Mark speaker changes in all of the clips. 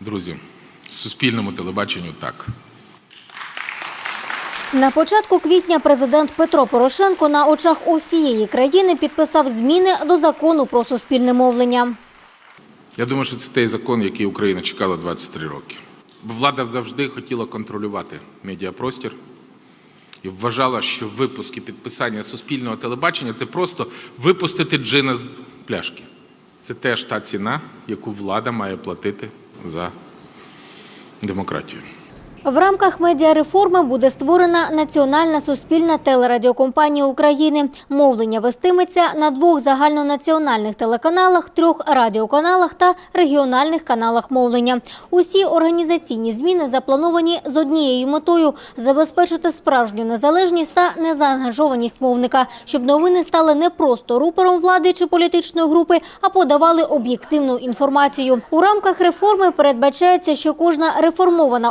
Speaker 1: Друзі, суспільному телебаченню так.
Speaker 2: На початку квітня президент Петро Порошенко на очах усієї країни підписав зміни до закону про суспільне мовлення.
Speaker 1: Я думаю, що це той закон, який Україна чекала 23 роки. Бо влада завжди хотіла контролювати медіапростір і вважала, що випуск і підписання суспільного телебачення це просто випустити джина з пляшки. Це теж та ціна, яку влада має платити за демократію.
Speaker 2: В рамках медіареформи буде створена національна суспільна телерадіокомпанія України. Мовлення вестиметься на двох загальнонаціональних телеканалах, трьох радіоканалах та регіональних каналах мовлення. Усі організаційні зміни заплановані з однією метою забезпечити справжню незалежність та незаангажованість мовника, щоб новини стали не просто рупором влади чи політичної групи, а подавали об'єктивну інформацію. У рамках реформи передбачається, що кожна реформована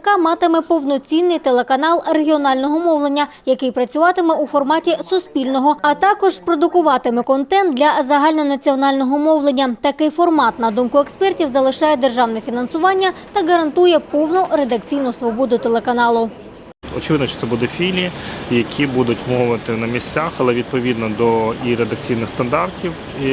Speaker 2: ОДТРК матиме повноцінний телеканал регіонального мовлення, який працюватиме у форматі суспільного, а також продукуватиме контент для загальнонаціонального мовлення. Такий формат, на думку експертів, залишає державне фінансування та гарантує повну редакційну свободу телеканалу.
Speaker 3: Очевидно, що це буде філії, які будуть мовити на місцях, але відповідно до і редакційних стандартів і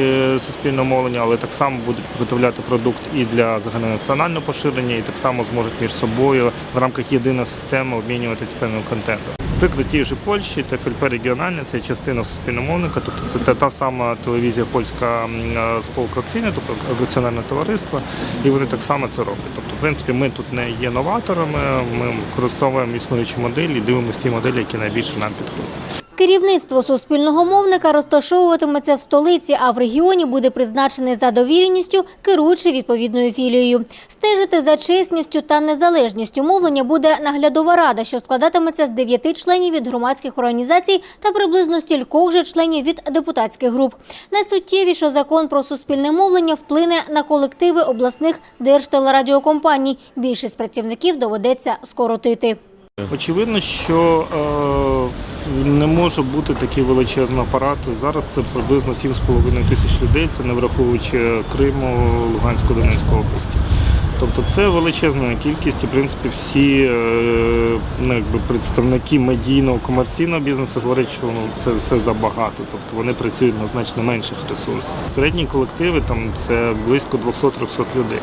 Speaker 3: суспільного мовлення, але так само будуть виготовляти продукт і для загальнонаціонального поширення, і так само зможуть між собою в рамках єдиної системи обмінюватись певним контентом. Приклад тієї ж Польщі, ТФЛП регіональне, це частина суспільномовника, тобто це та, та сама телевізія польська м, е, спілка акційна, тобто акціонерне товариство, і вони так само це роблять. Тобто, в принципі, ми тут не є новаторами, ми використовуємо існуючі моделі і дивимося ті моделі, які найбільше нам підходять.
Speaker 2: Керівництво суспільного мовника розташовуватиметься в столиці, а в регіоні буде призначений за довіреністю керуючий відповідною філією. Стежити за чесністю та незалежністю мовлення буде наглядова рада, що складатиметься з дев'яти членів від громадських організацій та приблизно стількох же членів від депутатських груп. Найсуттєвіше закон про суспільне мовлення вплине на колективи обласних держтелерадіокомпаній. Більшість працівників доведеться скоротити.
Speaker 3: Очевидно, що е, не може бути такий величезний апарат. Зараз це приблизно 7,5 тисяч людей, це не враховуючи Криму, Луганську, Донецьку області. Тобто це величезна кількість і в принципі всі е, ну, якби представники медійного комерційного бізнесу говорять, що ну, це все забагато. Тобто вони працюють на значно менших ресурсах. Середні колективи там це близько 200-300 людей.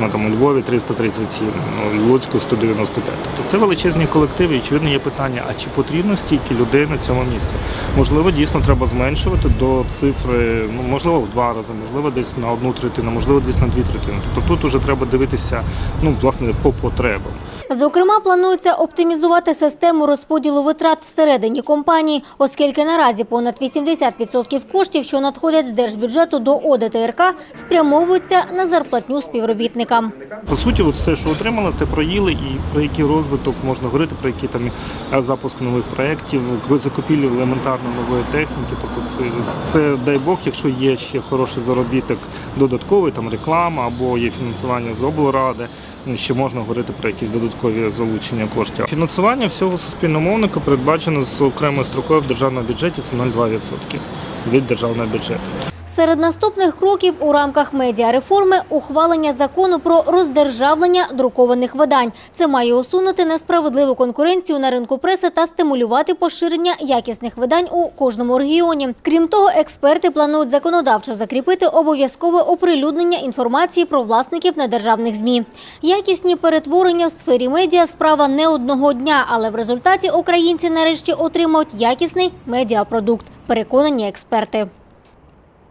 Speaker 3: Ну, там, у Львові 337, ну, у Луцьку 195. Тобто це величезні колективи, і очевидно є питання, а чи потрібно стільки людей на цьому місці? Можливо, дійсно треба зменшувати до цифри, ну, можливо, в два рази, можливо, десь на одну третину, можливо, десь на дві третини. Тобто тут вже треба дивитися, ну, власне, по потребам.
Speaker 2: Зокрема, планується оптимізувати систему розподілу витрат всередині компанії, оскільки наразі понад 80% коштів, що надходять з держбюджету до ОДТРК, спрямовуються на зарплатню співробітникам.
Speaker 3: По суті, все, що отримали, те проїли, і про який розвиток можна говорити, про який там е, запуск нових проєктів, закупівлю елементарно нової техніки. Тобто це, дай Бог, якщо є ще хороший заробіток додатковий, там реклама або є фінансування з облради, ще можна говорити про якісь додаткові залучення коштів. Фінансування всього суспільномовника передбачено з окремою строкою в державному бюджеті це 0,2% від державного бюджету.
Speaker 2: Серед наступних кроків у рамках медіареформи ухвалення закону про роздержавлення друкованих видань. Це має усунути несправедливу конкуренцію на ринку преси та стимулювати поширення якісних видань у кожному регіоні. Крім того, експерти планують законодавчо закріпити обов'язкове оприлюднення інформації про власників недержавних змі. Якісні перетворення в сфері медіа справа не одного дня, але в результаті українці нарешті отримають якісний медіапродукт. Переконані експерти.